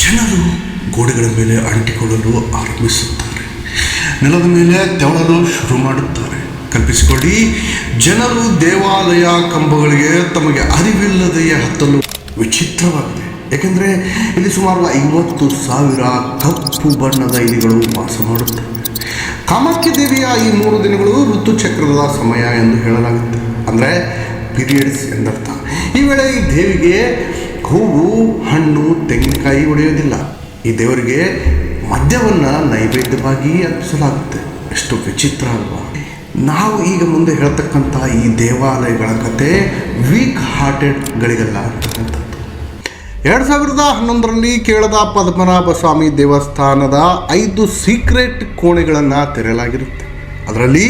ಜನರು ಗೋಡೆಗಳ ಮೇಲೆ ಅಂಟಿಕೊಳ್ಳಲು ಆರಂಭಿಸುತ್ತಾರೆ. ನೆಲದ ಮೇಲೆ ತೆವಳಲು ಶುರು ಮಾಡುತ್ತಾರೆ ಕಲ್ಪಿಸಿಕೊಳ್ಳಿ, ಜನರು ದೇವಾಲಯ ಕಂಬಗಳಿಗೆ ತಮಗೆ ಅರಿವಿಲ್ಲದೆಯೇ ಹತ್ತಲು ವಿಚಿತ್ರವಾಗಿದೆ. ಏಕೆಂದರೆ ಇಲ್ಲಿ ಸುಮಾರು ಐವತ್ತು ಸಾವಿರ ಕಪ್ಪು ಬಣ್ಣದ ಇಲಿಗಳು ವಾಸ ಮಾಡುತ್ತವೆ. ಕಾಮಾಖ್ಯ ದೇವಿಯ ಈ ಮೂರು ದಿನಗಳು ಋತುಚಕ್ರದ ಸಮಯ ಎಂದು ಹೇಳಲಾಗುತ್ತೆ. ಅಂದರೆ ಪೀರಿಯಡ್ಸ್ ಎಂದರ್ಥ. ಈ ವೇಳೆ ಈ ದೇವಿಗೆ ಹೂವು ಹಣ್ಣು, ತೆಂಗಿನಕಾಯಿ ಒಡೆಯೋದಿಲ್ಲ. ಈ ದೇವರಿಗೆ ಮದ್ಯವನ್ನು ನೈವೇದ್ಯವಾಗಿ ಅರ್ಪಿಸಲಾಗುತ್ತೆ. ಎಷ್ಟು ವಿಚಿತ್ರ ಅಲ್ವಾ. ನಾವು ಈಗ ಮುಂದೆ ಹೇಳ್ತಕ್ಕಂಥ ಈ ದೇವಾಲಯಗಳ ಕತೆ ವೀಕ್ ಹಾರ್ಟೆಡ್ಗಳಿಗೆಲ್ಲ ಅಂತಕ್ಕಂಥದ್ದು ಎರಡು ಸಾವಿರದ ಹನ್ನೊಂದರಲ್ಲಿ ಕೇಳದ ಪದ್ಮನಾಭ ಸ್ವಾಮಿ ದೇವಸ್ಥಾನದ ಐದು ಸೀಕ್ರೆಟ್ ಕೋಣೆಗಳನ್ನು ತೆರೆಯಲಾಗಿರುತ್ತೆ. ಅದರಲ್ಲಿ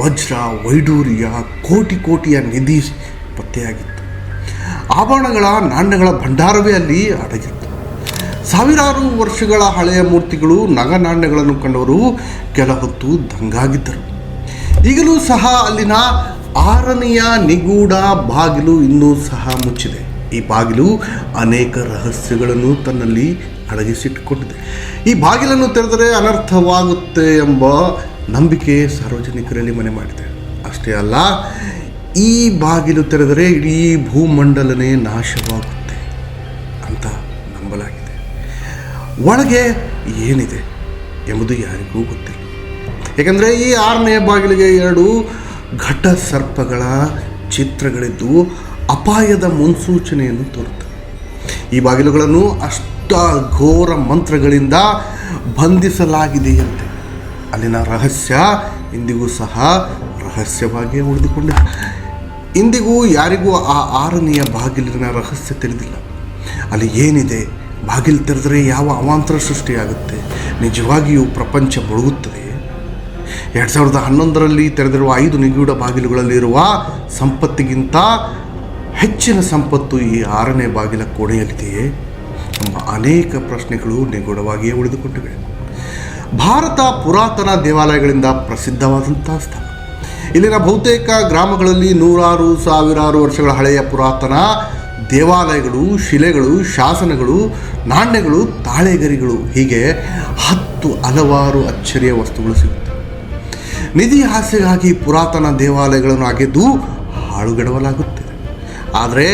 ವಜ್ರ, ವೈಡೂರ್ಯ, ಕೋಟಿ ಕೋಟಿಯ ನಿಧಿ ಪತ್ತೆಯಾಗಿತ್ತು. ಆಭರಣಗಳ, ನಾಣ್ಯಗಳ ಭಂಡಾರವೇ ಅಲ್ಲಿ ಅಡಗಿತ್ತು. ಸಾವಿರಾರು ವರ್ಷಗಳ ಹಳೆಯ ಮೂರ್ತಿಗಳು, ನಗ ನಾಣ್ಯಗಳನ್ನು ಕಂಡವರು ಕೆಲ ಹೊತ್ತು ದಂಗಾಗಿದ್ದರು. ಈಗಲೂ ಸಹ ಅಲ್ಲಿನ ಆರನೆಯ ನಿಗೂಢ ಬಾಗಿಲು ಇನ್ನೂ ಸಹ ಮುಚ್ಚಿದೆ. ಈ ಬಾಗಿಲು ಅನೇಕ ರಹಸ್ಯಗಳನ್ನು ತನ್ನಲ್ಲಿ ಅಡಗಿಸಿಟ್ಟುಕೊಂಡಿದೆ. ಈ ಬಾಗಿಲನ್ನು ತೆರೆದರೆ ಅನರ್ಥವಾಗುತ್ತೆ ಎಂಬ ನಂಬಿಕೆ ಸಾರ್ವಜನಿಕರಲ್ಲಿ ಮನೆ ಮಾಡಿದೆ. ಅಷ್ಟೇ ಅಲ್ಲ ಈ ಬಾಗಿಲು ತೆರೆದರೆ ಇಡೀ ಭೂಮಂಡಲನೇ ನಾಶವಾಗುತ್ತೆ ಅಂತ ನಂಬಲಾಗಿದೆ. ಒಳಗೆ ಏನಿದೆ ಎಂಬುದು ಯಾರಿಗೂ ಗೊತ್ತಿಲ್ಲ. ಏಕೆಂದರೆ ಈ ಆರನೇ ಬಾಗಿಲಿಗೆ ಎರಡು ಘಟ ಸರ್ಪಗಳ ಚಿತ್ರಗಳಿದ್ದು ಅಪಾಯದ ಮುನ್ಸೂಚನೆಯನ್ನು ತೋರುತ್ತವೆ. ಈ ಬಾಗಿಲುಗಳನ್ನು ಅಷ್ಟ ಘೋರ ಮಂತ್ರಗಳಿಂದ ಬಂಧಿಸಲಾಗಿದೆಯಂತೆ. ಅಲ್ಲಿನ ರಹಸ್ಯ ಇಂದಿಗೂ ಸಹ ರಹಸ್ಯವಾಗಿಯೇ ಉಳಿದುಕೊಂಡಿದೆ. ಇಂದಿಗೂ ಯಾರಿಗೂ ಆ ಆರನೆಯ ಬಾಗಿಲಿನ ರಹಸ್ಯ ತಿಳಿದಿಲ್ಲ. ಅಲ್ಲಿ ಏನಿದೆ? ಬಾಗಿಲು ತೆರೆದರೆ ಯಾವ ಅವಾಂತರ ಸೃಷ್ಟಿಯಾಗುತ್ತೆ? ನಿಜವಾಗಿಯೂ ಪ್ರಪಂಚ ಮುಳುಗುತ್ತದೆ? ಎರಡು ಸಾವಿರದ ಹನ್ನೊಂದರಲ್ಲಿ ತೆರೆದಿರುವ ಐದು ನಿಗೂಢ ಬಾಗಿಲುಗಳಲ್ಲಿರುವ ಸಂಪತ್ತಿಗಿಂತ ಹೆಚ್ಚಿನ ಸಂಪತ್ತು ಈ ಆರನೇ ಬಾಗಿಲ ಕೋಣೆಯಲ್ಲಿದೆಯೇ? ಎಂಬ ಅನೇಕ ಪ್ರಶ್ನೆಗಳು ನಿಗೂಢವಾಗಿಯೇ ಉಳಿದುಕೊಂಡಿವೆ. ಭಾರತ ಪುರಾತನ ದೇವಾಲಯಗಳಿಂದ ಪ್ರಸಿದ್ಧವಾದಂಥ ಸ್ಥಳ. ಇಲ್ಲಿನ ಬಹುತೇಕ ಗ್ರಾಮಗಳಲ್ಲಿ ನೂರಾರು, ಸಾವಿರಾರು ವರ್ಷಗಳ ಹಳೆಯ ಪುರಾತನ ದೇವಾಲಯಗಳು, ಶಿಲೆಗಳು, ಶಾಸನಗಳು, ನಾಣ್ಯಗಳು, ತಾಳೆಗರಿಗಳು, ಹೀಗೆ ಹತ್ತು ಹಲವಾರು ಅಚ್ಚರಿಯ ವಸ್ತುಗಳು ಸಿಗುತ್ತವೆ ನಿಧಿ ಆಸೆಗಾಗಿ ಪುರಾತನ ದೇವಾಲಯಗಳನ್ನು ಅಗೆದು ಹಾಳುಗೆಡವಲಾಗುತ್ತಿದೆ ಆದರೆ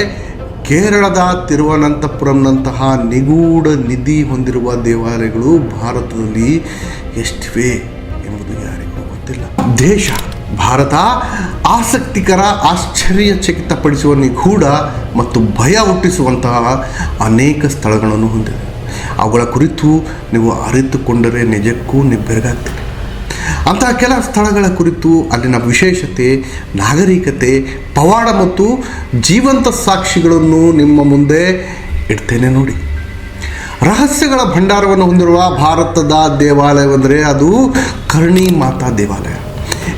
ಕೇರಳದ ತಿರುವನಂತಪುರಂನಂತಹ ನಿಗೂಢ ನಿಧಿ ಹೊಂದಿರುವ ದೇವಾಲಯಗಳು ಭಾರತದಲ್ಲಿ ಎಷ್ಟಿವೆ ಎಂಬುದು ಯಾರಿಗೂ ಗೊತ್ತಿಲ್ಲ. ದೇಶ ಭಾರತ ಆಸಕ್ತಿಕರ ಆಶ್ಚರ್ಯಚಕಿತಪಡಿಸುವ ನಿಗೂಢ ಮತ್ತು ಭಯ ಹುಟ್ಟಿಸುವಂತಹ ಅನೇಕ ಸ್ಥಳಗಳನ್ನು ಹೊಂದಿದೆ. ಅವುಗಳ ಕುರಿತು ನೀವು ಅರಿತುಕೊಂಡರೆ ನಿಜಕ್ಕೂ ನಿಬ್ಬೆರಗಾಗ್ತೀರಿ ಅಂತಹ ಕೆಲ ಸ್ಥಳಗಳ ಕುರಿತು ಅಲ್ಲಿನ ವಿಶೇಷತೆ, ನಾಗರಿಕತೆ, ಪವಾಡ ಮತ್ತು ಜೀವಂತ ಸಾಕ್ಷಿಗಳನ್ನು ನಿಮ್ಮ ಮುಂದೆ ಇಡ್ತೇನೆ ನೋಡಿ. ರಹಸ್ಯಗಳ ಭಂಡಾರವನ್ನು ಹೊಂದಿರುವ ಭಾರತದ ದೇವಾಲಯವೆಂದರೆ ಅದು ಕರ್ಣಿ ಮಾತಾ ದೇವಾಲಯ.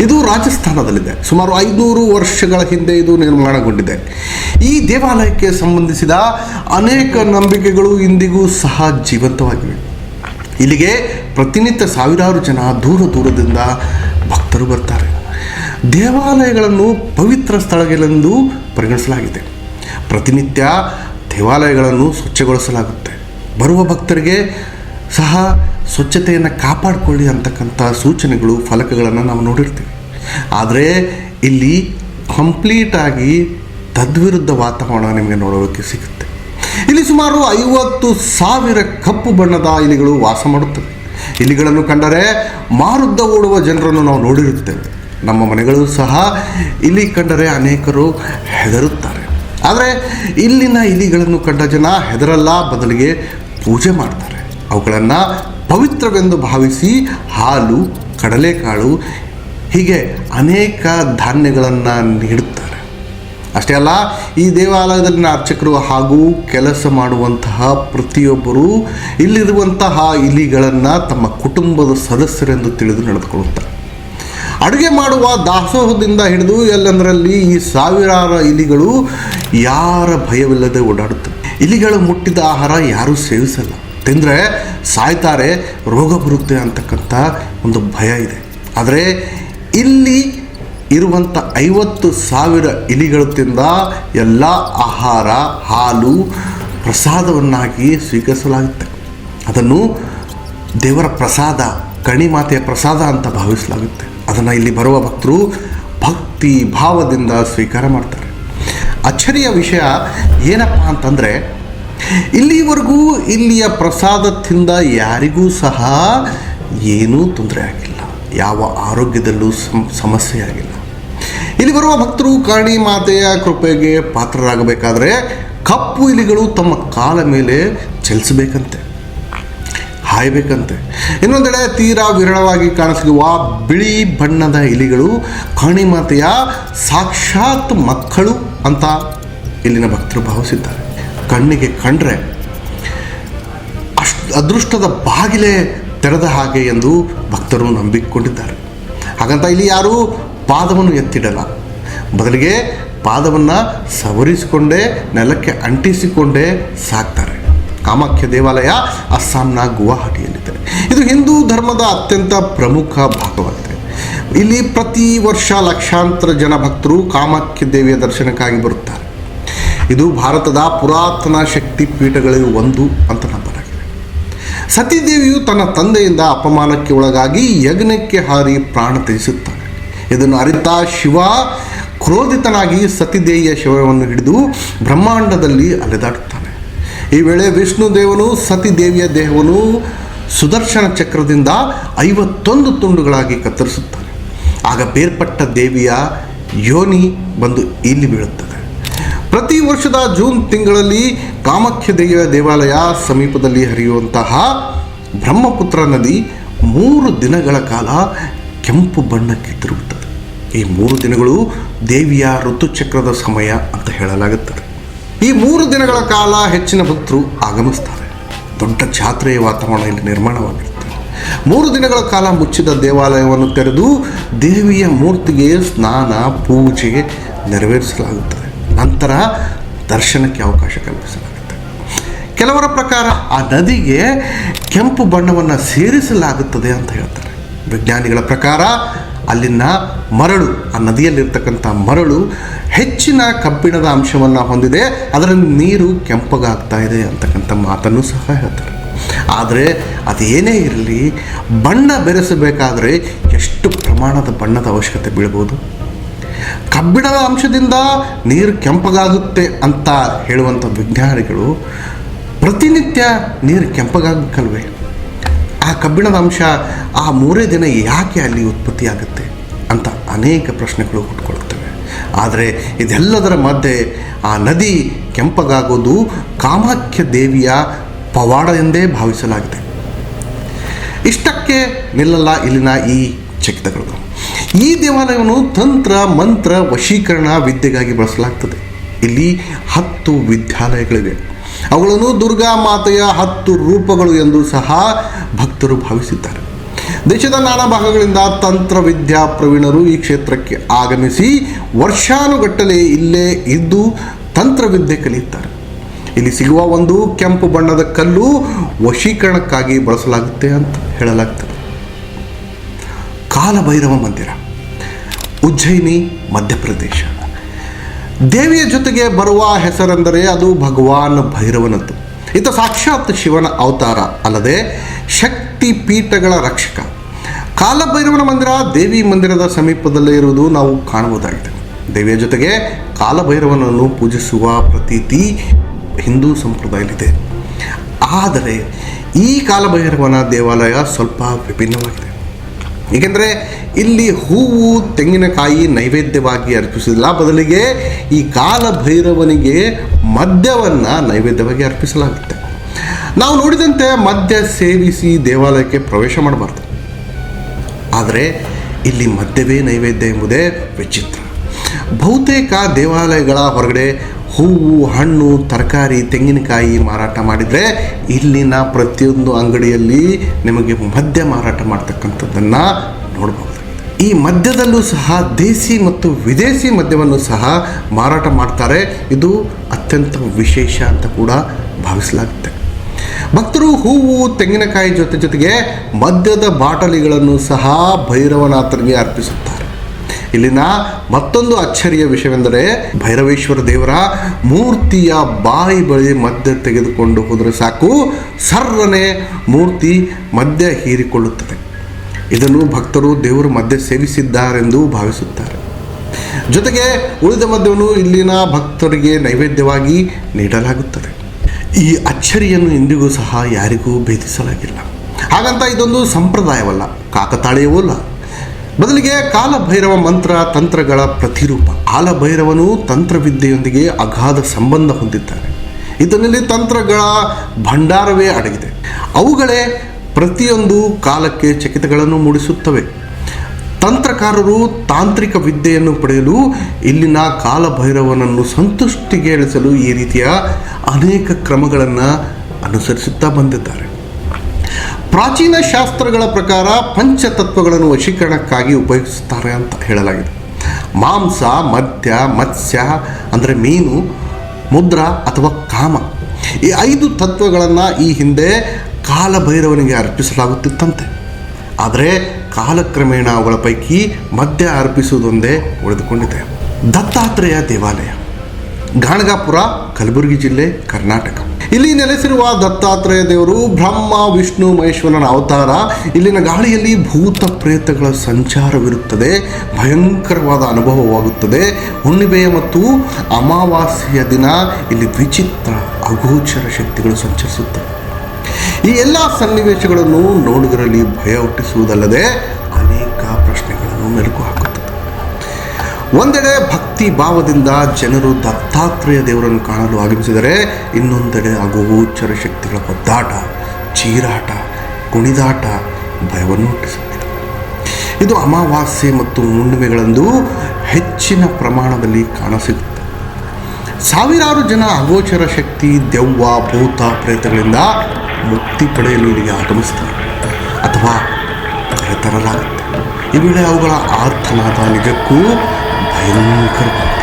ಇದು ರಾಜಸ್ಥಾನದಲ್ಲಿದೆ. ಸುಮಾರು ಐನೂರು ವರ್ಷಗಳ ಹಿಂದೆ ಇದು ನಿರ್ಮಾಣಗೊಂಡಿದೆ. ಈ ದೇವಾಲಯಕ್ಕೆ ಸಂಬಂಧಿಸಿದ ಅನೇಕ ನಂಬಿಕೆಗಳು ಇಂದಿಗೂ ಸಹ ಜೀವಂತವಾಗಿವೆ. ಇಲ್ಲಿಗೆ ಪ್ರತಿನಿತ್ಯ ಸಾವಿರಾರು ಜನ ದೂರ ದೂರದಿಂದ ಭಕ್ತರು ಬರ್ತಾರೆ. ದೇವಾಲಯಗಳನ್ನು ಪವಿತ್ರ ಸ್ಥಳಗಳೆಂದು ಪರಿಗಣಿಸಲಾಗಿದೆ. ಪ್ರತಿನಿತ್ಯ ದೇವಾಲಯಗಳನ್ನು ಸ್ವಚ್ಛಗೊಳಿಸಲಾಗುತ್ತೆ. ಬರುವ ಭಕ್ತರಿಗೆ ಸಹ ಸ್ವಚ್ಛತೆಯನ್ನು ಕಾಪಾಡಿಕೊಳ್ಳಿ ಅಂತಕ್ಕಂಥ ಸೂಚನೆಗಳು, ಫಲಕಗಳನ್ನು ನಾವು ನೋಡಿರ್ತೀವಿ. ಆದರೆ ಇಲ್ಲಿ ಕಂಪ್ಲೀಟಾಗಿ ತದ್ವಿರುದ್ಧ ವಾತಾವರಣ ನಿಮಗೆ ನೋಡೋದಕ್ಕೆ ಸಿಗುತ್ತೆ. ಇಲ್ಲಿ ಸುಮಾರು ಐವತ್ತು ಸಾವಿರ ಕಪ್ಪು ಬಣ್ಣದ ಇಲಿಗಳು ವಾಸ ಮಾಡುತ್ತವೆ. ಇಲಿಗಳನ್ನು ಕಂಡರೆ ಮಾರುದ್ದ ಓಡುವ ಜನರನ್ನು ನಾವು ನೋಡಿರುತ್ತೇವೆ. ನಮ್ಮ ಮನೆಗಳು ಸಹ ಇಲಿ ಕಂಡರೆ ಅನೇಕರು ಹೆದರುತ್ತಾರೆ. ಆದರೆ ಇಲ್ಲಿನ ಇಲಿಗಳನ್ನು ಕಂಡ ಜನ ಹೆದರಲ್ಲ, ಬದಲಿಗೆ ಪೂಜೆ ಮಾಡ್ತಾರೆ. ಅವುಗಳನ್ನು ಪವಿತ್ರವೆಂದು ಭಾವಿಸಿ ಹಾಲು, ಕಡಲೆಕಾಳು, ಹೀಗೆ ಅನೇಕ ಧಾನ್ಯಗಳನ್ನು ನೀಡುತ್ತಾರೆ. ಅಷ್ಟೇ ಅಲ್ಲ, ಈ ದೇವಾಲಯದಲ್ಲಿನ ಅರ್ಚಕರು ಹಾಗೂ ಕೆಲಸ ಮಾಡುವಂತಹ ಪ್ರತಿಯೊಬ್ಬರೂ ಇಲ್ಲಿರುವಂತಹ ಇಲಿಗಳನ್ನು ತಮ್ಮ ಕುಟುಂಬದ ಸದಸ್ಯರೆಂದು ತಿಳಿದು ನಡೆದುಕೊಳ್ಳುತ್ತಾರೆ. ಅಡುಗೆ ಮಾಡುವ ದಾಸೋಹದಿಂದ ಹಿಡಿದು ಎಲ್ಲಂದರಲ್ಲಿ ಈ ಸಾವಿರಾರು ಇಲಿಗಳು ಯಾರ ಭಯವಿಲ್ಲದೆ ಓಡಾಡುತ್ತವೆ? ಇಲಿಗಳು ಮುಟ್ಟಿದ ಆಹಾರ ಯಾರೂ ಸೇವಿಸಲ್ಲ. ತಿಂದರೆ ಸಾಯ್ತಾರೆ, ರೋಗ ಬರುತ್ತೆ ಅಂತಕ್ಕಂಥ ಒಂದು ಭಯ ಇದೆ. ಆದರೆ ಇಲ್ಲಿ ಇರುವಂಥ ಐವತ್ತು ಸಾವಿರ ಇಲಿಗಳು ತಿಂದ ಎಲ್ಲ ಆಹಾರ, ಹಾಲು, ಪ್ರಸಾದವನ್ನಾಗಿ ಸ್ವೀಕರಿಸಲಾಗುತ್ತೆ. ಅದನ್ನು ದೇವರ ಪ್ರಸಾದ ಕಣಿಮಾತೆಯ ಪ್ರಸಾದ ಅಂತ ಭಾವಿಸಲಾಗುತ್ತೆ. ಅದನ್ನು ಇಲ್ಲಿ ಬರುವ ಭಕ್ತರು ಭಕ್ತಿ ಭಾವದಿಂದ ಸ್ವೀಕಾರ ಮಾಡ್ತಾರೆ. ಅಚ್ಚರಿಯ ವಿಷಯ ಏನಪ್ಪ ಅಂತಂದರೆ ಇಲ್ಲಿವರೆಗೂ ಇಲ್ಲಿಯ ಪ್ರಸಾದ ತಿಂದ ಯಾರಿಗೂ ಸಹ ಏನೂ ತೊಂದರೆ ಆಗಿಲ್ಲ. ಯಾವ ಆರೋಗ್ಯದಲ್ಲೂ ಸಮ್, ಸಮಸ್ಯೆ ಆಗಿಲ್ಲ. ಇಲ್ಲಿ ಬರುವ ಭಕ್ತರು ಕಾಣಿ ಮಾತೆಯ ಕೃಪೆಗೆ ಪಾತ್ರರಾಗಬೇಕಾದ್ರೆ ಕಪ್ಪು ಇಲಿಗಳು ತಮ್ಮ ಕಾಲ ಮೇಲೆ ಚಲಿಸಬೇಕಂತೆ, ಹಾಯಬೇಕಂತೆ. ಇನ್ನೊಂದೆಡೆ ತೀರಾ ವಿರಳವಾಗಿ ಕಾಣಸಿಗುವ ಬಿಳಿ ಬಣ್ಣದ ಇಲಿಗಳು ಕಾಣಿಮಾತೆಯ ಸಾಕ್ಷಾತ್ ಮಕ್ಕಳು ಅಂತ ಇಲ್ಲಿನ ಭಕ್ತರು ಭಾವಿಸಿದ್ದಾರೆ. ಕಣ್ಣಿಗೆ ಕಂಡ್ರೆ ಅಷ್ಟು ಅದೃಷ್ಟದ ಬಾಗಿಲೇ ತೆರೆದ ಹಾಗೆ ಎಂದು ಭಕ್ತರು ನಂಬಿಕೊಂಡಿದ್ದಾರೆ. ಹಾಗಂತ ಇಲ್ಲಿ ಯಾರೂ ಪಾದವನ್ನು ಎತ್ತಿಡಲ್ಲ. ಬದಲಿಗೆ ಪಾದವನ್ನು ಸವರಿಸಿಕೊಂಡೇ, ನೆಲಕ್ಕೆ ಅಂಟಿಸಿಕೊಂಡೇ ಸಾಕ್ತಾರೆ. ಕಾಮಾಖ್ಯ ದೇವಾಲಯ ಅಸ್ಸಾಂನ ಗುವಾಹಟಿಯಲ್ಲಿದೆ. ಇದು ಹಿಂದೂ ಧರ್ಮದ ಅತ್ಯಂತ ಪ್ರಮುಖ ಭಾಗವಾಗಿದೆ. ಇಲ್ಲಿ ಪ್ರತಿ ವರ್ಷ ಲಕ್ಷಾಂತರ ಜನ ಭಕ್ತರು ಕಾಮಾಖ್ಯ ದೇವಿಯ ದರ್ಶನಕ್ಕಾಗಿ ಬರುತ್ತಾರೆ. ಇದು ಭಾರತದ ಪುರಾತನ ಶಕ್ತಿ ಪೀಠಗಳಲ್ಲಿ ಒಂದು ಅಂತ ನಂಬಲಾಗಿದೆ. ಸತೀದೇವಿಯು ತನ್ನ ತಂದೆಯಿಂದ ಅಪಮಾನಕ್ಕೆ ಒಳಗಾಗಿ ಯಜ್ಞಕ್ಕೆ ಹಾರಿ ಪ್ರಾಣ ತ್ಯಜಿಸುತ್ತಾನೆ. ಇದನ್ನು ಅರಿತ ಶಿವ ಕ್ರೋಧಿತನಾಗಿ ಸತಿದೇವಿಯ ಶವವನ್ನು ಹಿಡಿದು ಬ್ರಹ್ಮಾಂಡದಲ್ಲಿ ಅಲೆದಾಡುತ್ತಾನೆ. ಈ ವೇಳೆ ವಿಷ್ಣು ದೇವನು ಸತಿದೇವಿಯ ದೇಹವನ್ನು ಸುದರ್ಶನ ಚಕ್ರದಿಂದ ಐವತ್ತೊಂದು ತುಂಡುಗಳಾಗಿ ಕತ್ತರಿಸುತ್ತಾನೆ. ಆಗ ಬೇರ್ಪಟ್ಟ ದೇವಿಯ ಯೋನಿ ಬಂದು ಇಲ್ಲಿ ಬೀಳುತ್ತದೆ ಪ್ರತಿ ವರ್ಷದ ಜೂನ್ ತಿಂಗಳಲ್ಲಿ ಕಾಮಾಖ್ಯ ದೇವಿಯ ದೇವಾಲಯ ಸಮೀಪದಲ್ಲಿ ಹರಿಯುವಂತಹ ಬ್ರಹ್ಮಪುತ್ರ ನದಿ ಮೂರು ದಿನಗಳ ಕಾಲ ಕೆಂಪು ಬಣ್ಣಕ್ಕೆ ತಿರುಗುತ್ತದೆ. ಈ ಮೂರು ದಿನಗಳು ದೇವಿಯ ಋತುಚಕ್ರದ ಸಮಯ ಅಂತ ಹೇಳಲಾಗುತ್ತದೆ. ಈ ಮೂರು ದಿನಗಳ ಕಾಲ ಹೆಚ್ಚಿನ ಭಕ್ತರು ಆಗಮಿಸ್ತಾರೆ. ದೊಡ್ಡ ಜಾತ್ರೆಯ ವಾತಾವರಣ ಇಲ್ಲಿ ನಿರ್ಮಾಣವಾಗಿರುತ್ತೆ ಮೂರು ದಿನಗಳ ಕಾಲ ಮುಚ್ಚಿದ ದೇವಾಲಯವನ್ನು ತೆರೆದು ದೇವಿಯ ಮೂರ್ತಿಗೆ ಸ್ನಾನ, ಪೂಜೆ ನೆರವೇರಿಸಲಾಗುತ್ತದೆ. ನಂತರ ದರ್ಶನಕ್ಕೆ ಅವಕಾಶ ಕಲ್ಪಿಸಲಾಗುತ್ತೆ. ಕೆಲವರ ಪ್ರಕಾರ ಆ ನದಿಗೆ ಕೆಂಪು ಬಣ್ಣವನ್ನು ಸೇರಿಸಲಾಗುತ್ತದೆ ಅಂತ ಹೇಳ್ತಾರೆ. ವಿಜ್ಞಾನಿಗಳ ಪ್ರಕಾರ ಅಲ್ಲಿನ ಮರಳು, ಆ ನದಿಯಲ್ಲಿರ್ತಕ್ಕಂಥ ಮರಳು ಹೆಚ್ಚಿನ ಕಬ್ಬಿಣದ ಅಂಶವನ್ನು ಹೊಂದಿದೆ, ಅದರಲ್ಲಿ ನೀರು ಕೆಂಪಗಾಗ್ತಾ ಇದೆ ಅಂತಕ್ಕಂಥ ಮಾತನ್ನು ಸಹ ಹೇಳ್ತಾರೆ. ಆದರೆ ಅದೇನೇ ಇರಲಿ, ಬಣ್ಣ ಬೆರೆಸಬೇಕಾದರೆ ಎಷ್ಟು ಪ್ರಮಾಣದ ಬಣ್ಣದ ಅವಶ್ಯಕತೆ ಬೀಳ್ಬೋದು? ಕಬ್ಬಿಣದ ಅಂಶದಿಂದ ನೀರು ಕೆಂಪಗಾಗುತ್ತೆ ಅಂತ ಹೇಳುವಂಥ ವಿಜ್ಞಾನಿಗಳು ಪ್ರತಿನಿತ್ಯ ನೀರು ಕೆಂಪಗಾಗಬೇಕಲ್ವೇ ಆ ಕಬ್ಬಿಣದ ಅಂಶ ಆ ಮೂರೇ ದಿನ ಯಾಕೆ ಅಲ್ಲಿ ಉತ್ಪತ್ತಿಯಾಗುತ್ತೆ ಅಂತ ಅನೇಕ ಪ್ರಶ್ನೆಗಳು ಹುಟ್ಕೊಳ್ತವೆ. ಆದರೆ ಇದೆಲ್ಲದರ ಮಧ್ಯೆ ಆ ನದಿ ಕೆಂಪಗಾಗೋದು ಕಾಮಾಖ್ಯ ದೇವಿಯ ಪವಾಡ ಎಂದೇ ಭಾವಿಸಲಾಗಿದೆ. ಇಷ್ಟಕ್ಕೆ ನಿಲ್ಲಲ್ಲ ಇಲ್ಲಿನ ಈ ಚಕಿತಗಳು ಈ ದೇವಾಲಯವನ್ನು ತಂತ್ರ, ಮಂತ್ರ, ವಶೀಕರಣ ವಿದ್ಯೆಗಾಗಿ ಬಳಸಲಾಗ್ತದೆ. ಇಲ್ಲಿ ಹತ್ತು ವಿದ್ಯಾಲಯಗಳಿವೆ. ಅವುಗಳನ್ನು ದುರ್ಗಾ ಮಾತೆಯ ಹತ್ತು ರೂಪಗಳು ಎಂದು ಸಹ ಭಕ್ತರು ಭಾವಿಸಿದ್ದಾರೆ. ದೇಶದ ನಾನಾ ಭಾಗಗಳಿಂದ ತಂತ್ರ ವಿದ್ಯಾ ಪ್ರವೀಣರು ಈ ಕ್ಷೇತ್ರಕ್ಕೆ ಆಗಮಿಸಿ ವರ್ಷಾನುಗಟ್ಟಲೆ ಇಲ್ಲೇ ಇದ್ದು ತಂತ್ರವಿದ್ಯೆ ಕಲಿಯುತ್ತಾರೆ. ಇಲ್ಲಿ ಸಿಗುವ ಒಂದು ಕೆಂಪು ಬಣ್ಣದ ಕಲ್ಲು ವಶೀಕರಣಕ್ಕಾಗಿ ಬಳಸಲಾಗುತ್ತೆ ಅಂತ ಹೇಳಲಾಗ್ತದೆ. ಕಾಲಭೈರವ ಮಂದಿರ. ಉಜ್ಜಯಿನಿ ಮಧ್ಯಪ್ರದೇಶ. ದೇವಿಯ ಜೊತೆಗೆ ಬರುವ ಹೆಸರೆಂದರೆ ಅದು ಭಗವಾನ್ ಭೈರವನದ್ದು. ಇತ ಸಾಕ್ಷಾತ್ ಶಿವನ ಅವತಾರ ಅಲ್ಲದೆ ಶಕ್ತಿ ಪೀಠಗಳ ರಕ್ಷಕ. ಕಾಲಭೈರವನ ಮಂದಿರ, ದೇವಿ ಮಂದಿರದ ಸಮೀಪದಲ್ಲೇ ಇರುವುದು ನಾವು ಕಾಣಬಹುದಾಗಿದೆ. ದೇವಿಯ ಜೊತೆಗೆ ಕಾಲಭೈರವನನ್ನು ಪೂಜಿಸುವ ಪ್ರತೀತಿ ಹಿಂದೂ ಸಂಪ್ರದಾಯದಲ್ಲಿದೆ ಆದರೆ ಈ ಕಾಲಭೈರವನ ದೇವಾಲಯ ಸ್ವಲ್ಪ ವಿಭಿನ್ನವಾಗಿದೆ. ಏಕೆಂದರೆ ಇಲ್ಲಿ ಹೂವು, ತೆಂಗಿನಕಾಯಿ ನೈವೇದ್ಯವಾಗಿ ಅರ್ಪಿಸಿಲ್ಲ ಬದಲಿಗೆ ಈ ಕಾಲಭೈರವನಿಗೆ ಮದ್ಯವನ್ನು ನೈವೇದ್ಯವಾಗಿ ಅರ್ಪಿಸಲಾಗುತ್ತೆ. ನಾವು ನೋಡಿದಂತೆ ಮದ್ಯ ಸೇವಿಸಿ ದೇವಾಲಯಕ್ಕೆ ಪ್ರವೇಶ ಮಾಡಬಾರ್ದು. ಆದರೆ ಇಲ್ಲಿ ಮದ್ಯವೇ ನೈವೇದ್ಯ ಎಂಬುದೇ ವಿಚಿತ್ರ. ಬಹುತೇಕ ದೇವಾಲಯಗಳ ಹೊರಗಡೆ ಹೂವು, ಹಣ್ಣು, ತರಕಾರಿ, ತೆಂಗಿನಕಾಯಿ ಮಾರಾಟ ಮಾಡಿದರೆ ಇಲ್ಲಿನ ಪ್ರತಿಯೊಂದು ಅಂಗಡಿಯಲ್ಲಿ ನಿಮಗೆ ಮದ್ಯ ಮಾರಾಟ ಮಾಡ್ತಕ್ಕಂಥದ್ದನ್ನು ನೋಡಬಹುದು ಈ ಮದ್ಯದಲ್ಲೂ ಸಹ ದೇಸಿ ಮತ್ತು ವಿದೇಶಿ ಮದ್ಯವನ್ನು ಸಹ ಮಾರಾಟ ಮಾಡ್ತಾರೆ. ಇದು ಅತ್ಯಂತ ವಿಶೇಷ ಅಂತ ಕೂಡ ಭಾವಿಸಲಾಗುತ್ತೆ. ಭಕ್ತರು ಹೂವು, ತೆಂಗಿನಕಾಯಿ ಜೊತೆ ಜೊತೆಗೆ ಮದ್ಯದ ಬಾಟಲಿಗಳನ್ನು ಸಹ ಭೈರವನಾಥನಿಗೆ ಅರ್ಪಿಸುತ್ತಾರೆ. ಇಲ್ಲಿನ ಮತ್ತೊಂದು ಅಚ್ಚರಿಯ ವಿಷಯವೆಂದರೆ ಭೈರವೇಶ್ವರ ದೇವರ ಮೂರ್ತಿಯ ಬಾಯಿ ಬಳಿ ಮದ್ಯ ತೆಗೆದುಕೊಂಡು ಹೋದರೆ ಸಾಕು ಸರ್ರನೆ ಮೂರ್ತಿ ಮದ್ಯ ಹೀರಿಕೊಳ್ಳುತ್ತದೆ. ಇದನ್ನು ಭಕ್ತರು ದೇವರು ಮದ್ಯ ಸೇವಿಸಿದ್ದಾರೆಂದು ಭಾವಿಸುತ್ತಾರೆ. ಜೊತೆಗೆ ಉಳಿದ ಮದ್ಯವನ್ನು ಇಲ್ಲಿನ ಭಕ್ತರಿಗೆ ನೈವೇದ್ಯವಾಗಿ ನೀಡಲಾಗುತ್ತದೆ. ಈ ಅಚ್ಚರಿಯನ್ನು ಇಂದಿಗೂ ಸಹ ಯಾರಿಗೂ ಭೇದಿಸಲಾಗಿಲ್ಲ. ಹಾಗಂತ ಇದೊಂದು ಸಂಪ್ರದಾಯವಲ್ಲ, ಕಾಕತಾಳೀಯವೂ ಅಲ್ಲ. ಬದಲಿಗೆ ಕಾಲಭೈರವ ಮಂತ್ರ ತಂತ್ರಗಳ ಪ್ರತಿರೂಪ. ಕಾಲಭೈರವನು ತಂತ್ರವಿದ್ಯೆಯೊಂದಿಗೆ ಅಗಾಧ ಸಂಬಂಧ ಹೊಂದಿದ್ದಾನೆ ಇದರಲ್ಲಿ ತಂತ್ರಗಳ ಭಂಡಾರವೇ ಅಡಗಿದೆ. ಅವುಗಳೇ ಪ್ರತಿಯೊಂದು ಕಾಲಕ್ಕೆ ಚಕಿತಗಳನ್ನು ಮೂಡಿಸುತ್ತವೆ. ತಂತ್ರಕಾರರು ತಾಂತ್ರಿಕ ವಿದ್ಯೆಯನ್ನು ಪಡೆಯಲು ಇಲ್ಲಿನ ಕಾಲಭೈರವನನ್ನು ಸಂತುಷ್ಟಿಗೇಳಿಸಲು ಈ ರೀತಿಯ ಅನೇಕ ಕ್ರಮಗಳನ್ನು ಅನುಸರಿಸುತ್ತಾ ಬಂದಿದ್ದಾರೆ. ಪ್ರಾಚೀನ ಶಾಸ್ತ್ರಗಳ ಪ್ರಕಾರ ಪಂಚತತ್ವಗಳನ್ನು ವಶೀಕರಣಕ್ಕಾಗಿ ಉಪಯೋಗಿಸುತ್ತಾರೆ ಅಂತ ಹೇಳಲಾಗಿದೆ. ಮಾಂಸ, ಮದ್ಯ, ಮತ್ಸ್ಯ, ಅಂದರೆ ಮೀನು, ಮುದ್ರ ಅಥವಾ ಕಾಮ. ಈ ಐದು ತತ್ವಗಳನ್ನು ಈ ಹಿಂದೆ ಕಾಲಭೈರವನಿಗೆ ಅರ್ಪಿಸಲಾಗುತ್ತಿತ್ತಂತೆ. ಆದರೆ ಕಾಲಕ್ರಮೇಣ ಅವುಗಳ ಪೈಕಿ ಮದ್ಯ ಅರ್ಪಿಸುವುದೊಂದೇ ಉಳಿದುಕೊಂಡಿದೆ. ದತ್ತಾತ್ರೇಯ ದೇವಾಲಯ, ಗಾಣಗಾಪುರ, ಕಲಬುರಗಿ ಜಿಲ್ಲೆ, ಕರ್ನಾಟಕ. ಇಲ್ಲಿ ನೆಲೆಸಿರುವ ದತ್ತಾತ್ರೇಯ ದೇವರು ಬ್ರಹ್ಮ, ವಿಷ್ಣು, ಮಹೇಶ್ವರನ ಅವತಾರ. ಇಲ್ಲಿನ ಗಾಳಿಯಲ್ಲಿ ಭೂತ ಪ್ರೇತಗಳ ಸಂಚಾರವಿರುತ್ತದೆ. ಭಯಂಕರವಾದ ಅನುಭವವಾಗುತ್ತದೆ. ಹುಣ್ಣಿಮೆಯ ಮತ್ತು ಅಮಾವಾಸ್ಯೆಯ ದಿನ ಇಲ್ಲಿ ವಿಚಿತ್ರ ಅಗೋಚರ ಶಕ್ತಿಗಳು ಸಂಚರಿಸುತ್ತವೆ. ಈ ಎಲ್ಲ ಸನ್ನಿವೇಶಗಳನ್ನು ನೋಡುಗರಲ್ಲಿ ಭಯ ಹುಟ್ಟಿಸುವುದಲ್ಲದೆ ಅನೇಕ ಪ್ರಶ್ನೆಗಳನ್ನು ಮೆಲುಕು ಹಾಕುತ್ತದೆ ಒಂದೆಡೆ ಭಕ್ತಿ ಭಾವದಿಂದ ಜನರು ದತ್ತಾತ್ರೇಯ ದೇವರನ್ನು ಕಾಣಲು ಆಗಮಿಸಿದರೆ ಇನ್ನೊಂದೆಡೆ ಅಗೋಚರ ಶಕ್ತಿಗಳ ಒದ್ದಾಟ ಚೀರಾಟ, ಕುಣಿದಾಟ ಭಯವನ್ನು ಇದು ಅಮಾವಾಸ್ಯೆ ಮತ್ತು ಹುಣ್ಣಿಮೆಗಳಂದು ಹೆಚ್ಚಿನ ಪ್ರಮಾಣದಲ್ಲಿ ಕಾಣಸಿಗುತ್ತದೆ. ಸಾವಿರಾರು ಜನ ಅಗೋಚರ ಶಕ್ತಿ, ದೆವ್ವ, ಭೂತ ಪ್ರೇತಗಳಿಂದ ಮುಕ್ತಿ ಪಡೆಯಲು ಇಲ್ಲಿಗೆ ಆಗಮಿಸ್ತಾರೆ. ಅಥವಾ ಕರೆತರಲಾಗುತ್ತೆ ಈ ವೇಳೆ ಅವುಗಳ ಆರ್ಥನಾದ ನಿಜಕ್ಕೂ ಭಯಂಕರವಾಗಿದೆ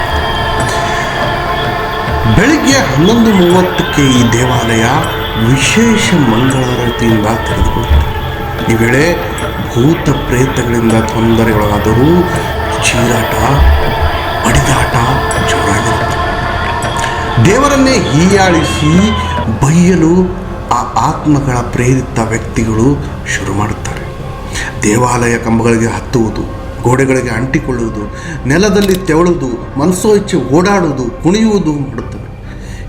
ಬೆಳಿಗ್ಗೆ ಹನ್ನೊಂದು ಮೂವತ್ತಕ್ಕೆ ಈ ದೇವಾಲಯ ವಿಶೇಷ ಮಂಗಳಾರತಿಯಿಂದ ತೆರೆದುಕೊಳ್ಳುತ್ತೆ ಈ ವೇಳೆ ಭೂತ ಪ್ರೇತಗಳಿಂದ ತೊಂದರೆಗಳಾದರೂ ಚೀರಾಟ ಬಡಿದಾಟ ಜೋರಾಗಿರುತ್ತೆ ದೇವರನ್ನೇ ಹೀಯಾಳಿಸಿ ಬೈಯಲು ಆ ಆತ್ಮಗಳ ಪ್ರೇರಿತ ವ್ಯಕ್ತಿಗಳು ಶುರು ಮಾಡುತ್ತಾರೆ. ದೇವಾಲಯ ಕಂಬಗಳಿಗೆ ಹತ್ತುವುದು ಗೋಡೆಗಳಿಗೆ ಅಂಟಿಕೊಳ್ಳುವುದು, ನೆಲದಲ್ಲಿ ತೆವಳುವುದು, ಮನಸ್ಸೋ ಇಚ್ಛೆ ಓಡಾಡುವುದು, ಕುಣಿಯುವುದು ಮಾಡುತ್ತವೆ.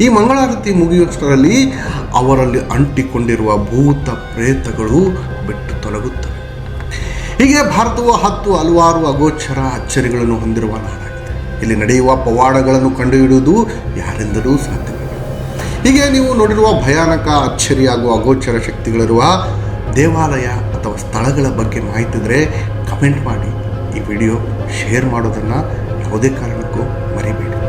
ಈ ಮಂಗಳಾರತಿ ಮುಗಿಯುವಷ್ಟರಲ್ಲಿ ಅವರಲ್ಲಿ ಅಂಟಿಕೊಂಡಿರುವ ಭೂತ ಪ್ರೇತಗಳು ಬಿಟ್ಟು ತೊಲಗುತ್ತವೆ. ಹೀಗೆ ಭಾರತವು ಹತ್ತು ಹಲವಾರು ಅಗೋಚರ ಅಚ್ಚರಿಗಳನ್ನು ಹೊಂದಿರುವ ನಾಡಾಗಿದೆ. ಇಲ್ಲಿ ನಡೆಯುವ ಪವಾಡಗಳನ್ನು ಕಂಡುಹಿಡಿಯುವುದು ಯಾರಿಂದಲೂ ಸಾಧ್ಯವಿಲ್ಲ. ಹೀಗೆ ನೀವು ನೋಡಿರುವ ಭಯಾನಕ ಅಚ್ಚರಿ ಹಾಗೂ ಅಗೋಚರ ಶಕ್ತಿಗಳಿರುವ ದೇವಾಲಯ ಅಥವಾ ಸ್ಥಳಗಳ ಬಗ್ಗೆ ಮಾಹಿತಿ ಇದ್ದರೆ ಕಮೆಂಟ್ ಮಾಡಿ. ಈ ವಿಡಿಯೋ ಶೇರ್ ಮಾಡೋದನ್ನು ಯಾವುದೇ ಮರಿಬೇಡಿ